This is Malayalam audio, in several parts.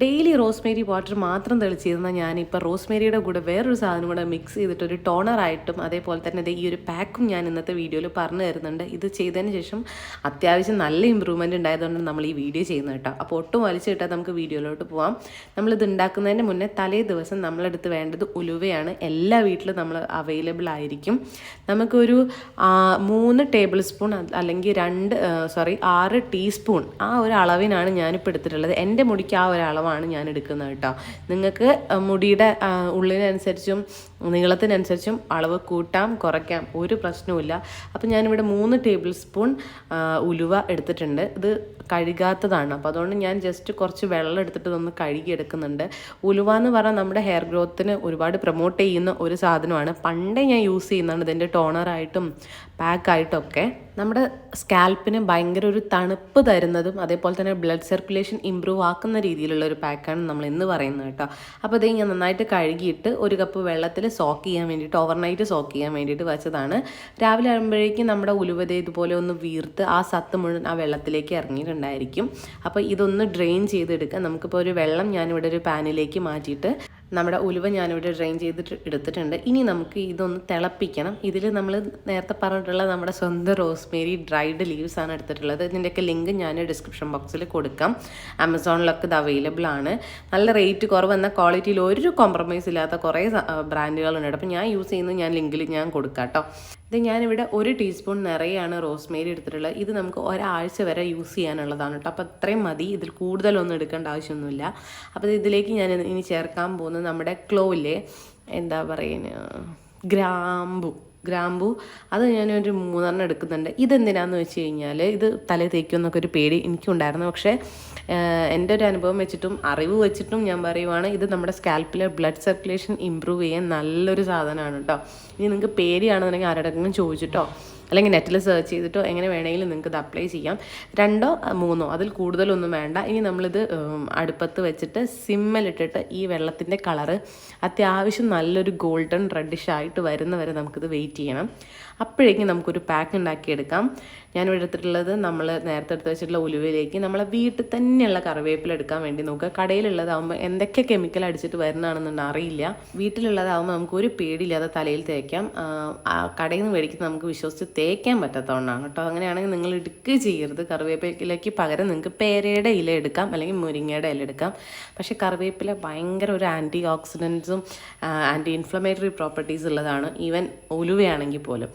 ഡെയിലി റോസ്മേരി വാട്ടർ മാത്രം തെളിച്ചിരുന്ന ഞാനിപ്പോൾ റോസ്മേരിയുടെ കൂടെ വേറൊരു സാധനം കൂടെ മിക്സ് ചെയ്തിട്ട് ഒരു ടോണറായിട്ടും അതേപോലെ തന്നെ ഈ ഒരു പാക്കും ഞാൻ ഇന്നത്തെ വീഡിയോയിൽ പറഞ്ഞു തരുന്നുണ്ട്. ഇത് ചെയ്തതിന് ശേഷം അത്യാവശ്യം നല്ല ഇമ്പ്രൂവ്മെന്റ് ഉണ്ടായതുകൊണ്ട് നമ്മൾ ഈ വീഡിയോ ചെയ്യുന്നത് കേട്ടോ. അപ്പോൾ ഒട്ടും വലിച്ചു കിട്ടാൻ നമുക്ക് വീഡിയോയിലോട്ട് പോവാം. നമ്മളിത് ഉണ്ടാക്കുന്നതിന് മുന്നേ തലേ ദിവസം നമ്മളെടുത്ത് വേണ്ടത് ഉലുവയാണ്. എല്ലാ വീട്ടിലും നമ്മൾ അവൈലബിൾ ആയിരിക്കും. നമുക്കൊരു മൂന്ന് ടേബിൾ സ്പൂൺ അല്ലെങ്കിൽ രണ്ട് സോറി ആറ് ടീസ്പൂൺ ആ ഒരു അളവിനാണ് ഞാനിപ്പോൾ എടുത്തിട്ടുള്ളത്. എന്റെ മുടിക്ക് ആ ഒരു അളവാണ് ഞാൻ എടുക്കുന്നത് കേട്ടോ. നിങ്ങൾക്ക് മുടിയുടെ ഉള്ളിനനുസരിച്ചും നീളത്തിനനുസരിച്ചും അളവ് കൂട്ടാം കുറയ്ക്കാം. ഒരു പ്രശ്നവുമില്ല. അപ്പോൾ ഞാനിവിടെ മൂന്ന് ടേബിൾ സ്പൂൺ ഉലുവ എടുത്തിട്ടുണ്ട്. ഇത് കഴുകാത്തതാണ്. അപ്പോൾ അതുകൊണ്ട് ഞാൻ ജസ്റ്റ് കുറച്ച് വെള്ളം എടുത്തിട്ട് ഒന്ന് കഴുകിയെടുക്കുന്നുണ്ട് ഉലുവ എന്ന് പറഞ്ഞാൽ നമ്മുടെ ഹെയർ ഗ്രോത്തിന് ഒരുപാട് പ്രൊമോട്ട് ചെയ്യുന്ന ഒരു സാധനമാണ്. പണ്ടേ ഞാൻ യൂസ് ചെയ്യുന്നതാണ് ഇതിന്റെ ടോണറായിട്ടും പാക്കായിട്ടും ഒക്കെ നമ്മുടെ സ്കാൽപ്പിന് ഭയങ്കര ഒരു തണുപ്പ് തരുന്നതും അതേപോലെ തന്നെ ബ്ലഡ് സർക്കുലേഷൻ ഇമ്പ്രൂവ് ആക്കുന്ന രീതിയിലുള്ള ഒരു പാക്കാണ് നമ്മൾ ഇന്ന് പറയുന്നത് കേട്ടോ. അപ്പോൾ ഇത് ഞാൻ നന്നായിട്ട് കഴുകിയിട്ട് ഒരു കപ്പ് വെള്ളത്തിൽ സോക്ക് ചെയ്യാൻ വേണ്ടിയിട്ട് ഓവർനൈറ്റ് സോക്ക് ചെയ്യാൻ വേണ്ടിയിട്ട് വെച്ചതാണ്. രാവിലെ ആകുമ്പോഴേക്കും നമ്മുടെ ഉലുവത ഇതുപോലെ ഒന്ന് വീർത്ത് ആ സത്ത് മുഴുവൻ ആ വെള്ളത്തിലേക്ക് ഇറങ്ങിയിട്ടുണ്ടായിരിക്കും. അപ്പോൾ ഇതൊന്ന് ഡ്രെയിൻ ചെയ്തെടുക്കുക നമുക്കിപ്പോൾ ഒരു വെള്ളം ഞാനിവിടെ ഒരു പാനിലേക്ക് മാറ്റിയിട്ട് നമ്മുടെ ഉലുവ ഞാനിവിടെ ഡ്രെയിൻ ചെയ്തിട്ട് എടുത്തിട്ടുണ്ട്. ഇനി നമുക്ക് ഇതൊന്ന് തിളപ്പിക്കണം. ഇതിൽ നമ്മൾ നേരത്തെ പറഞ്ഞിട്ടുള്ള നമ്മുടെ സ്വന്തം റോസ്മേരി ഡ്രൈഡ് ലീവ്സ് ആണ് എടുത്തിട്ടുള്ളത്. ഇതിന്റെയൊക്കെ ലിങ്ക് ഞാൻ ഡിസ്ക്രിപ്ഷൻ ബോക്സിൽ കൊടുക്കാം. ആമസോണിലൊക്കെ ഇത് അവൈലബിൾ ആണ്. നല്ല റേറ്റ് കുറവ് ക്വാളിറ്റിയിൽ ഒരു കോംപ്രമൈസ് ഇല്ലാത്ത കുറേ ബ്രാൻഡുകളുണ്ട് അപ്പം ഞാൻ യൂസ് ചെയ്യുന്നത് ഞാൻ ലിങ്കിൽ ഞാൻ കൊടുക്കാം കേട്ടോ ഇത് ഞാനിവിടെ ഒരു ടീസ്പൂൺ നിറയെയാണ് റോസ്മേരി എടുത്തിട്ടുള്ളത്. ഇത് നമുക്ക് ഒരാഴ്ച വരെ യൂസ് ചെയ്യാനുള്ളതാണ് കേട്ടോ. അപ്പോൾ അത്രയും മതി. ഇതിൽ കൂടുതലൊന്നും എടുക്കേണ്ട ആവശ്യമൊന്നുമില്ല. അപ്പോൾ ഇതിലേക്ക് ഞാൻ ഇനി ചേർക്കാൻ പോകുന്നത് നമ്മുടെ ക്ലോയിലെ എന്താ പറയുന്നത് ഗ്രാമ്പു. ഗ്രാമ്പു. അത് ഞാനൊരു മൂന്നെണ്ണം എടുക്കുന്നുണ്ട്. ഇതെന്തിനാന്ന് വെച്ച് കഴിഞ്ഞാൽ ഇത് തലേ തേക്കുമെന്നൊക്കെ ഒരു പേടി എനിക്കുണ്ടായിരുന്നു. പക്ഷേ എന്റെ ഒരു അനുഭവം വെച്ചിട്ടും അറിവ് വെച്ചിട്ടും ഞാൻ പറയുവാണ് ഇത് നമ്മുടെ സ്കാൽപ്പിലെ ബ്ലഡ് സർക്കുലേഷൻ ഇമ്പ്രൂവ് ചെയ്യാൻ നല്ലൊരു സാധനമാണ് കേട്ടോ ഇനി നിങ്ങൾക്ക് പേടിയാണെന്നുണ്ടെങ്കിൽ ആരോടെങ്കിലും ചോദിച്ചിട്ടോ അല്ലെങ്കിൽ നെറ്റിൽ സെർച്ച് ചെയ്തിട്ടോ എങ്ങനെ വേണമെങ്കിലും നിങ്ങൾക്ക് ഇത് അപ്ലൈ ചെയ്യാം. രണ്ടോ മൂന്നോ അതിൽ കൂടുതലൊന്നും വേണ്ട. ഇനി നമ്മളിത് അടുപ്പത്ത് വെച്ചിട്ട് സിമ്മലിട്ടിട്ട് ഈ വെള്ളത്തിന്റെ കളറ് അത്യാവശ്യം നല്ലൊരു ഗോൾഡൻ റെഡിഷ് ആയിട്ട് വരുന്ന വരെ നമുക്കിത് വെയിറ്റ് ചെയ്യണം. അപ്പോഴേക്കും നമുക്കൊരു പാക്ക് ഉണ്ടാക്കിയെടുക്കാം. ഞാനിവിടെ എടുത്തിട്ടുള്ളത് നമ്മൾ നേരത്തെ എടുത്ത് വെച്ചിട്ടുള്ള ഉലുവയിലേക്ക് നമ്മളെ വീട്ടിൽ തന്നെയുള്ള കറിവേപ്പില എടുക്കാൻ വേണ്ടി നോക്കുക. കടയിലുള്ളതാകുമ്പോൾ എന്തൊക്കെ കെമിക്കൽ അടിച്ചിട്ട് വരുന്നതാണെന്നുണ്ട് അറിയില്ല. വീട്ടിലുള്ളതാകുമ്പോൾ നമുക്ക് ഒരു പേടിയില്ലാതെ തലയിൽ തേക്കാം. കടയിൽ നിന്ന് മേടിക്കുന്നത് നമുക്ക് വിശ്വസിച്ച് തേക്കാൻ പറ്റാത്തതുകൊണ്ടാണ് കേട്ടോ. അങ്ങനെയാണെങ്കിൽ നിങ്ങൾ എടുക്കുക ചെയ്യരുത്. കറിവേപ്പിലയ്ക്ക് പകരം നിങ്ങൾക്ക് പേരയുടെ ഇല എടുക്കാം അല്ലെങ്കിൽ മുരിങ്ങയുടെ ഇല എടുക്കാം. പക്ഷേ കറിവേപ്പില ഭയങ്കര ഒരു ആന്റി ഓക്സിഡൻസും ആന്റി ഇൻഫ്ലമേറ്ററി പ്രോപ്പർട്ടീസ് ഉള്ളതാണ്. ഈവൻ ഉലുവയാണെങ്കിൽ പോലും.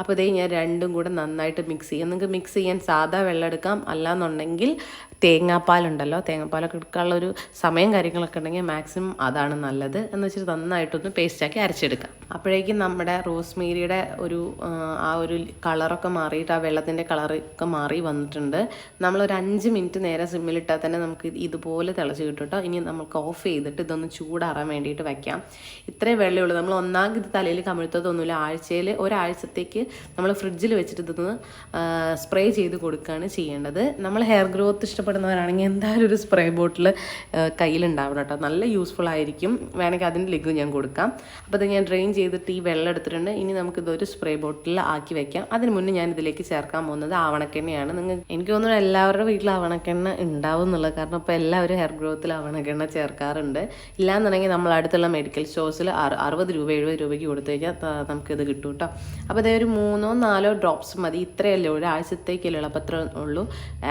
അപ്പോൾ ഇതേ ഞാൻ രണ്ടും കൂടെ നന്നായിട്ട് മിക്സ് ചെയ്യാം. നിങ്ങൾക്ക് മിക്സ് ചെയ്യാൻ സാധാ വെള്ളം എടുക്കാം. അല്ലാന്നുണ്ടെങ്കിൽ തേങ്ങാപ്പാലുണ്ടല്ലോ തേങ്ങാപ്പാലൊക്കെ എടുക്കാനുള്ള ഒരു സമയം കാര്യങ്ങളൊക്കെ ഉണ്ടെങ്കിൽ മാക്സിമം അതാണ് നല്ലത്. എന്ന് വെച്ചിട്ട് നന്നായിട്ടൊന്ന് പേസ്റ്റാക്കി അരച്ചെടുക്കാം. അപ്പോഴേക്കും നമ്മുടെ റോസ്മേരിയുടെ ഒരു ആ, ഒരു കളറൊക്കെ മാറിയിട്ട് ആ വെള്ളത്തിന്റെ കളറൊക്കെ മാറി വന്നിട്ടുണ്ട്. നമ്മളൊരു അഞ്ച് മിനിറ്റ് നേരെ സിമ്മിലിട്ടാൽ തന്നെ നമുക്ക് ഇതുപോലെ തിളച്ച് കിട്ടും ഇനി നമുക്ക് ഓഫ് ചെയ്തിട്ട് ഇതൊന്ന് ചൂടാറാൻ വേണ്ടിയിട്ട് വയ്ക്കാം ഇത്രയും വെള്ളമേ ഉള്ളൂ. നമ്മൾ ഒന്നാമത് ഇത് തലയിൽ കമിഴ്ത്തതൊന്നുമില്ല. ആഴ്ചയിൽ ഒരാഴ്ചത്തേക്ക് നമ്മൾ ഫ്രിഡ്ജിൽ വെച്ചിട്ട് ഇതൊന്ന് സ്പ്രേ ചെയ്ത് കൊടുക്കുകയാണ് ചെയ്യേണ്ടത്. നമ്മൾ ഹെയർ ഗ്രോത്ത് ഇഷ്ടപ്പെടുന്നവരാണെങ്കിൽ എന്തായാലും ഒരു സ്പ്രേ ബോട്ടിൽ കയ്യിലുണ്ടാവണം കേട്ടോ. നല്ല യൂസ്ഫുൾ ആയിരിക്കും. വേണമെങ്കിൽ അതിന്റെ ലിഗ് ഞാൻ കൊടുക്കാം. അപ്പോൾ ഇത് ഞാൻ ഡ്രെയിൻ ചെയ്തിട്ട് ഈ വെള്ളം എടുത്തിട്ടുണ്ട്. ഇനി നമുക്കിതൊരു സ്പ്രേ ബോട്ടിൽ ആക്കി വെക്കാം. അതിന് മുന്നേ ഞാൻ ഇതിലേക്ക് ചേർക്കാൻ പോകുന്നത് ആവണക്കെണ്ണയാണ്. നിങ്ങൾ എനിക്ക് തോന്നുന്നു എല്ലാവരുടെ വീട്ടിൽ ആവണക്കെണ്ണ ഉണ്ടാവും എന്നുള്ളത് കാരണം ഇപ്പോൾ എല്ലാവരും ഹെയർ ഗ്രോത്തിൽ ആവണക്കെണ്ണ ചേർക്കാറുണ്ട്. ഇല്ലാന്നുണ്ടെങ്കിൽ നമ്മൾ അടുത്തുള്ള മെഡിക്കൽ സ്റ്റോഴ്സിൽ അറുപത് രൂപ എഴുപത് രൂപയ്ക്ക് കൊടുത്തു കഴിഞ്ഞാൽ നമുക്കിത് കിട്ടും കേട്ടോ അപ്പോൾ അതേ ഒരു മൂന്നോ നാലോ ഡ്രോപ്സ് മതി. ഇത്രയല്ലേ ഒരാഴ്ചത്തേക്കല്ലേ അത്ര ഉള്ളൂ.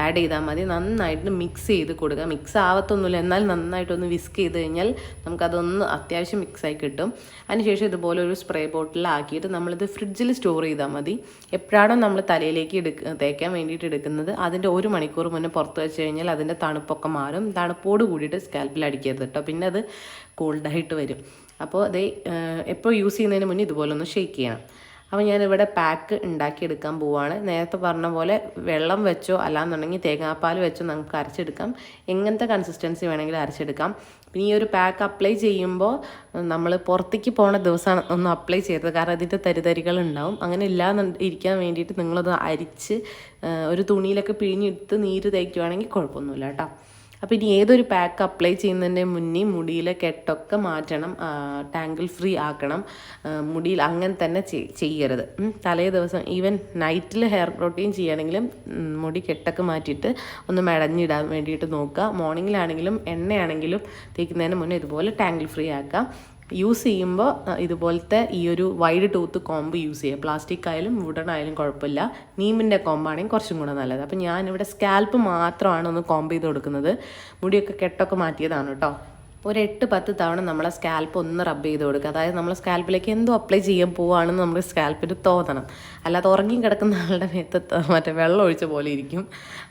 ആഡ് ചെയ്താൽ മതി. നന്നായിട്ട് മിക്സ് ചെയ്ത് കൊടുക്കുക. മിക്സ് ആവത്തൊന്നുമില്ല. എന്നാൽ നന്നായിട്ടൊന്ന് വിസ്ക് ചെയ്ത് കഴിഞ്ഞാൽ നമുക്കതൊന്ന് അത്യാവശ്യം മിക്സായി കിട്ടും. അതിനുശേഷം ഇതുപോലെ ഒരു സ്പ്രേ ബോട്ടിലാക്കിയിട്ട് നമ്മളിത് ഫ്രിഡ്ജിൽ സ്റ്റോർ ചെയ്താൽ മതി. എപ്പോഴാണോ നമ്മൾ തലയിലേക്ക് എടുക്ക തേക്കാൻ വേണ്ടിയിട്ട് എടുക്കുന്നത് അതിന്റെ ഒരു മണിക്കൂർ മുന്നേ പുറത്ത് വെച്ച് കഴിഞ്ഞാൽ അതിന്റെ തണുപ്പൊക്കെ മാറും. തണുപ്പോട് കൂടിയിട്ട് സ്കാൽപ്പിൽ അടിക്കരുത് കേട്ടോ. പിന്നെ അത് കോൾഡായിട്ട് വരും. അപ്പോൾ അത് എപ്പോൾ യൂസ് ചെയ്യുന്നതിന് മുന്നേ ഇതുപോലെ ഒന്ന് ഷെയ്ക്ക് ചെയ്യണം. അപ്പോൾ ഞാനിവിടെ പാക്ക് ഉണ്ടാക്കിയെടുക്കാൻ പോവാണ്. നേരത്തെ പറഞ്ഞ പോലെ വെള്ളം വെച്ചോ അല്ലാന്നുണ്ടെങ്കിൽ തേങ്ങാപ്പാൽ വെച്ചോ നമുക്ക് അരച്ചെടുക്കാം. എങ്ങനത്തെ കൺസിസ്റ്റൻസി വേണമെങ്കിലും അരച്ചെടുക്കാം. പിന്നെ ഈ ഒരു പാക്ക് അപ്ലൈ ചെയ്യുമ്പോൾ നമ്മൾ പുറത്തേക്ക് പോണ ദിവസമാണ് ഒന്ന് അപ്ലൈ ചെയ്തത് കാരണം അതിന്റെ തരിതരികൾ ഉണ്ടാവും. അങ്ങനെ ഇല്ലാന്ന് ഇരിക്കാൻ വേണ്ടിയിട്ട് നിങ്ങളത് അരിച്ച് ഒരു തുണിയിലൊക്കെ പിഴിഞ്ഞെടുത്ത് നീര് തേക്കുവാണെങ്കിൽ കുഴപ്പമൊന്നുമില്ല കേട്ടോ. അപ്പോൾ ഇനി ഏതൊരു പാക്ക് അപ്ലൈ ചെയ്യുന്നതിന്റെ മുന്നേ മുടിയിലെ കെട്ടൊക്കെ മാറ്റണം ടാങ്കിൾ ഫ്രീ ആക്കണം മുടിയിൽ അങ്ങനെ തന്നെ ചെയ്യരുത്. തലേ ദിവസം ഈവൻ നൈറ്റിൽ ഹെയർ പ്രോട്ടീൻ ചെയ്യുകയാണെങ്കിലും മുടി കെട്ടൊക്കെ മാറ്റിയിട്ട് ഒന്ന് മെടഞ്ഞിടാൻ വേണ്ടിയിട്ട് നോക്കുക. മോർണിംഗിലാണെങ്കിലും എണ്ണയാണെങ്കിലും തേക്കുന്നതിന് മുന്നേ ഇതുപോലെ ടാങ്കിൾ ഫ്രീ ആക്കുക. യൂസ് ചെയ്യുമ്പോൾ ഇതുപോലത്തെ ഈ ഒരു വൈഡ് ടൂത്ത് കോമ്പ് യൂസ് ചെയ്യുക. പ്ലാസ്റ്റിക് ആയാലും വുഡൺ ആയാലും കുഴപ്പമില്ല. നീമിന്റെ കോമ്പാണെങ്കിൽ കുറച്ചും കൂടെ നല്ലത്. അപ്പം ഞാനിവിടെ സ്കാൽപ്പ് മാത്രമാണ് ഒന്ന് കോമ്പ് ചെയ്ത് കൊടുക്കുന്നത്. മുടിയൊക്കെ കെട്ടൊക്കെ മാറ്റിയതാണ് കേട്ടോ. ഒരു എട്ട് പത്ത് തവണ നമ്മളെ സ്കാൽപ്പ് ഒന്ന് റബ്ബ് ചെയ്ത് കൊടുക്കുക. അതായത് നമ്മൾ സ്കാൽപ്പിലേക്ക് എന്തോ അപ്ലൈ ചെയ്യാൻ പോവുകയാണെന്ന് നമ്മൾ സ്കാൽപ്പിന് തോന്നണം. അല്ലാതെ ഉറങ്ങി കിടക്കുന്ന ആളുടെ മേത്ത് മറ്റേ വെള്ളം ഒഴിച്ച പോലെ ഇരിക്കും.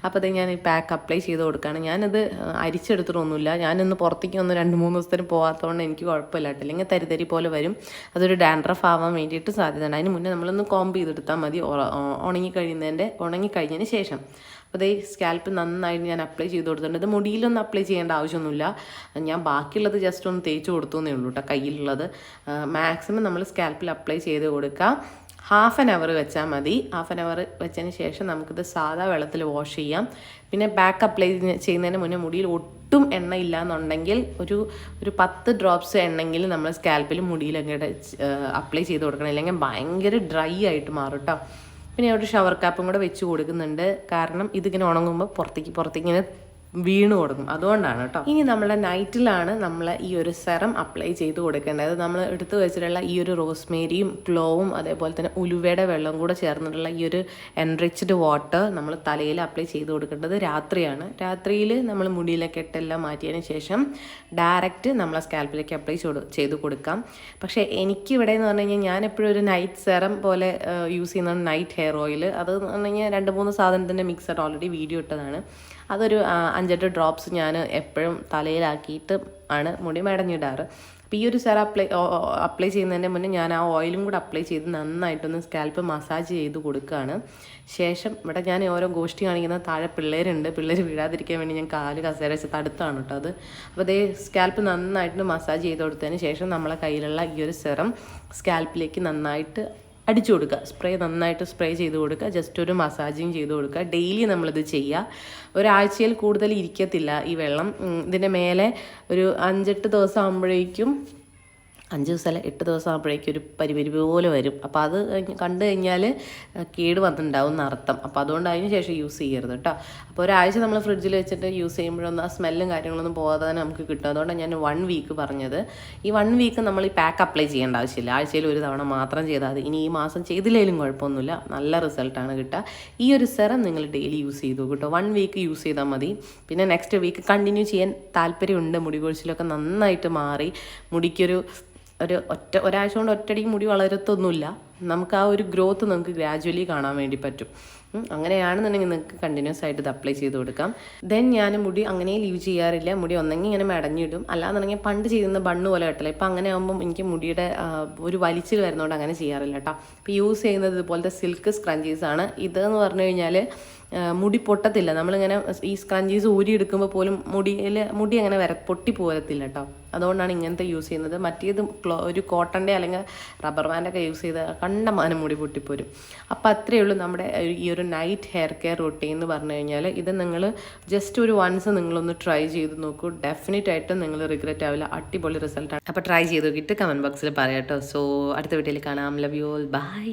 അപ്പോൾ ഞാൻ ഈ പാക്ക് അപ്ലൈ ചെയ്ത് കൊടുക്കുകയാണ് ഞാനത് അരിച്ചെടുത്തിട്ടൊന്നുമില്ല. ഞാനിന്ന് പുറത്തേക്ക് ഒന്ന് രണ്ട് മൂന്ന് ദിവസത്തിന് പോകാത്തതുകൊണ്ട് എനിക്ക് കുഴപ്പമില്ല കേട്ടോ. അല്ലെങ്കിൽ തരിതരി പോലെ വരും. അതൊരു ഡാൻഡ്രഫ് ആവാൻ വേണ്ടിയിട്ട് സാധ്യതയുണ്ട്. അതിന് മുന്നേ നമ്മളൊന്ന് കോമ്പ് ചെയ്തെടുത്താൽ മതി. ഉണങ്ങിക്കഴിയുന്നതിന്റെ ഉണങ്ങി കഴിയുന്നതിന്റെ ഉണങ്ങി കഴിഞ്ഞതിന് ശേഷം. അപ്പോൾ അതേ സ്കാൽപ്പ് നന്നായിട്ട് ഞാൻ അപ്ലൈ ചെയ്ത് കൊടുത്തിട്ടുണ്ട്. ഇത് മുടിയിലൊന്നും അപ്ലൈ ചെയ്യേണ്ട ആവശ്യമൊന്നുമില്ല. ഞാൻ ബാക്കിയുള്ളത് ജസ്റ്റ് ഒന്ന് തേച്ച് കൊടുത്തു എന്നേ ഉള്ളൂ കേട്ടോ കയ്യിലുള്ളത്. മാക്സിമം നമ്മൾ സ്കാൽപ്പിൽ അപ്ലൈ ചെയ്ത് കൊടുക്കുക ഹാഫ് ആൻ അവർ വെച്ചാൽ മതി. ഹാഫ് ആൻ അവർ വെച്ചതിന് ശേഷം നമുക്കിത് സാധാ വെള്ളത്തിൽ വാഷ് ചെയ്യാം. പിന്നെ ബാക്ക് അപ്ലൈ ചെയ്യുന്നതിന് മുന്നേ മുടിയിൽ ഒട്ടും എണ്ണ ഇല്ല എന്നുണ്ടെങ്കിൽ ഒരു ഒരു പത്ത് ഡ്രോപ്സ് എണ്ണെങ്കിലും നമ്മൾ സ്കാൽപ്പിൽ മുടിയിൽ അങ്ങോട്ട് അപ്ലൈ ചെയ്ത് കൊടുക്കണം. ഇല്ലെങ്കിൽ ഭയങ്കര ഡ്രൈ ആയിട്ട് മാറും കേട്ടോ പിന്നെ ഒരു ഷവർ കാപ്പും കൂടെ വെച്ച് കൊടുക്കുന്നുണ്ട്. കാരണം ഇതിങ്ങനെ ഉണങ്ങുമ്പോൾ പുറത്തേക്ക് പുറത്തേക്ക് ഇങ്ങനെ വീണ് കൊടുക്കും. അതുകൊണ്ടാണ് കേട്ടോ ഇനി നമ്മുടെ നൈറ്റിലാണ് നമ്മൾ ഈ ഒരു സെറം അപ്ലൈ ചെയ്ത് കൊടുക്കേണ്ടത്. നമ്മൾ എടുത്തു വെച്ചിട്ടുള്ള ഈ ഒരു റോസ്മേരിയും ക്ലോവും അതേപോലെ തന്നെ ഉലുവയുടെ വെള്ളം കൂടെ ചേർന്നിട്ടുള്ള ഈ ഒരു എൻറിച്ച്ഡ് വാട്ടർ നമ്മൾ തലയിൽ അപ്ലൈ ചെയ്ത് കൊടുക്കേണ്ടത് രാത്രിയാണ്. രാത്രിയിൽ നമ്മൾ മുടിയിലെ കെട്ടെല്ലാം മാറ്റിയതിന് ശേഷം ഡയറക്റ്റ് നമ്മളെ സ്കാൽപ്പിലേക്ക് അപ്ലൈ ചെയ്ത് കൊടുക്കാം. പക്ഷേ എനിക്കിവിടെ എന്ന് പറഞ്ഞു കഴിഞ്ഞാൽ ഞാൻ എപ്പോഴും ഒരു നൈറ്റ് സെറം പോലെ യൂസ് ചെയ്യുന്നതാണ് നൈറ്റ് ഹെയർ ഓയിൽ അത് എന്ന് പറഞ്ഞു കഴിഞ്ഞാൽ രണ്ട് മൂന്ന് സാധനത്തിന്റെ മിക്സർ ഓൾറെഡി വീഡിയോ ഇട്ടതാണ്. അതൊരു അഞ്ചെട്ട് ഡ്രോപ്സ് ഞാൻ എപ്പോഴും തലയിലാക്കിയിട്ട് ആണ് മുടി മടഞ്ഞിടാറ്. അപ്പോൾ ഈ ഒരു സെറ അപ്ലൈ അപ്ലൈ ചെയ്യുന്നതിന്റെ മുന്നേ ഞാൻ ആ ഓയിലും കൂടെ അപ്ലൈ ചെയ്ത് നന്നായിട്ടൊന്ന് സ്കാൽപ്പ് മസാജ് ചെയ്ത് കൊടുക്കുകയാണ് ശേഷം ഇവിടെ ഞാൻ ഓരോ ഗോഷ്ടി കാണിക്കുന്ന താഴെ പിള്ളേരുണ്ട്. പിള്ളേർ വീഴാതിരിക്കാൻ വേണ്ടി ഞാൻ കാൽ കസേര വെച്ച് തടുത്താണ് കേട്ടോ അത്. അപ്പോൾ അതേ സ്കാൽപ്പ് നന്നായിട്ട് മസാജ് ചെയ്ത് കൊടുത്തതിന് ശേഷം നമ്മളെ കയ്യിലുള്ള ഈ ഒരു സെറം സ്കാൽപ്പിലേക്ക് നന്നായിട്ട് അടിച്ചു കൊടുക്കുക. സ്പ്രേ നന്നായിട്ട് സ്പ്രേ ചെയ്ത് കൊടുക്കുക. ജസ്റ്റ് ഒരു മസാജിങ് ചെയ്ത് കൊടുക്കുക. ഡെയിലി നമ്മളിത് ചെയ്യുക. ഒരാഴ്ചയിൽ കൂടുതൽ ഇരിക്കത്തില്ല ഈ വെള്ളം. ഇതിന്റെ മേലെ ഒരു അഞ്ചെട്ട് ദിവസം ആകുമ്പോഴേക്കും അഞ്ച് ദിവസമല്ല എട്ട് ദിവസം ആകുമ്പോഴേക്കും ഒരു പരിപരിപ്പ് പോലെ വരും. അപ്പോൾ അത് കണ്ടു കഴിഞ്ഞാൽ കേട് വന്നിട്ടുണ്ടാവും എന്നർത്ഥം. അപ്പോൾ അതുകൊണ്ട് അതിന് ശേഷം യൂസ് ചെയ്യരുത് കേട്ടോ അപ്പോൾ ഒരാഴ്ച നമ്മൾ ഫ്രിഡ്ജിൽ വെച്ചിട്ട് യൂസ് ചെയ്യുമ്പോഴൊന്നും ആ സ്മെല്ലും കാര്യങ്ങളൊന്നും പോകാതെ തന്നെ നമുക്ക് കിട്ടും. അതുകൊണ്ടാണ് ഞാൻ വൺ വീക്ക് പറഞ്ഞത്. ഈ വൺ വീക്ക് നമ്മൾ ഈ പാക്ക് അപ്ലൈ ചെയ്യേണ്ട ആവശ്യമില്ല. ആഴ്ചയിൽ ഒരു തവണ മാത്രം ചെയ്താൽ മതി. ഇനി ഈ മാസം ചെയ്തില്ലെങ്കിലും കുഴപ്പമൊന്നുമില്ല. നല്ല റിസൾട്ടാണ് കിട്ടുക. ഈ ഒരു സെറം നിങ്ങൾ ഡെയിലി യൂസ് ചെയ്തു കേട്ടോ. വൺ വീക്ക് യൂസ് ചെയ്താൽ മതി. പിന്നെ നെക്സ്റ്റ് വീക്ക് കണ്ടിന്യൂ ചെയ്യാൻ താല്പര്യമുണ്ട്. മുടി കൊഴിച്ചിലൊക്കെ നന്നായിട്ട് മാറി. മുടിക്കൊരു ഒരു ഒറ്റ ഒരാഴ്ച കൊണ്ട് ഒറ്റടി മുടി വളരത്തൊന്നുമില്ല. നമുക്ക് ആ ഒരു ഗ്രോത്ത് നമുക്ക് ഗ്രാജ്വലി കാണാൻ വേണ്ടി പറ്റും. അങ്ങനെയാണെന്നുണ്ടെങ്കിൽ നിങ്ങൾക്ക് കണ്ടിന്യൂസ് ആയിട്ട് ഇത് അപ്ലൈ ചെയ്ത് കൊടുക്കാം. ദെൻ ഞാൻ മുടി അങ്ങനെ ലീവ് ചെയ്യാറില്ല. മുടി ഒന്നെങ്കിൽ ഇങ്ങനെ മടഞ്ഞിടും. അല്ലാന്നുണ്ടെങ്കിൽ പണ്ട് ചെയ്യുന്ന ബണ്ണ് പോലെ കെട്ടില്ല ഇപ്പം അങ്ങനെ ആകുമ്പം എനിക്ക് മുടിയുടെ ഒരു വലിച്ചിൽ വരുന്നതുകൊണ്ട് അങ്ങനെ ചെയ്യാറില്ല കേട്ടോ ഇപ്പോൾ യൂസ് ചെയ്യുന്നത് ഇതുപോലത്തെ സിൽക്ക് സ്ക്രഞ്ചീസ് ആണ്. ഇതെന്ന് പറഞ്ഞു കഴിഞ്ഞാൽ മുടി പൊട്ടത്തില്ല. നമ്മളിങ്ങനെ ഈ സ്ക്രഞ്ചീസ് ഊരി എടുക്കുമ്പോൾ പോലും മുടിയിൽ മുടി അങ്ങനെ വര പൊട്ടി പോരത്തില്ല കേട്ടോ അതുകൊണ്ടാണ് ഇങ്ങനത്തെ യൂസ് ചെയ്യുന്നത്. മറ്റേത് ഒരു കോട്ടന്റെ അല്ലെങ്കിൽ റബ്ബർ ബാൻഡൊക്കെ യൂസ് ചെയ്ത് കണ്ടമാനം മുടി പൊട്ടിപ്പോരും. അപ്പോൾ അത്രയേ ഉള്ളൂ നമ്മുടെ ഈ ഒരു നൈറ്റ് ഹെയർ കെയർ റൊട്ടീൻ എന്ന് പറഞ്ഞു കഴിഞ്ഞാൽ ഇത് നിങ്ങൾ ജസ്റ്റ് ഒരു വൺസ് നിങ്ങളൊന്ന് ട്രൈ ചെയ്ത് നോക്കൂ. ഡെഫിനറ്റ് ആയിട്ടും നിങ്ങൾ റിഗ്രറ്റ് ആവില്ല. അടിപൊളി റിസൾട്ടാണ് അപ്പോൾ ട്രൈ ചെയ്ത് നോക്കിയിട്ട് കമന്റ് ബോക്സിൽ പറയാം കേട്ടോ സോ അടുത്ത വീട്ടിൽ കാണാം. Love you all by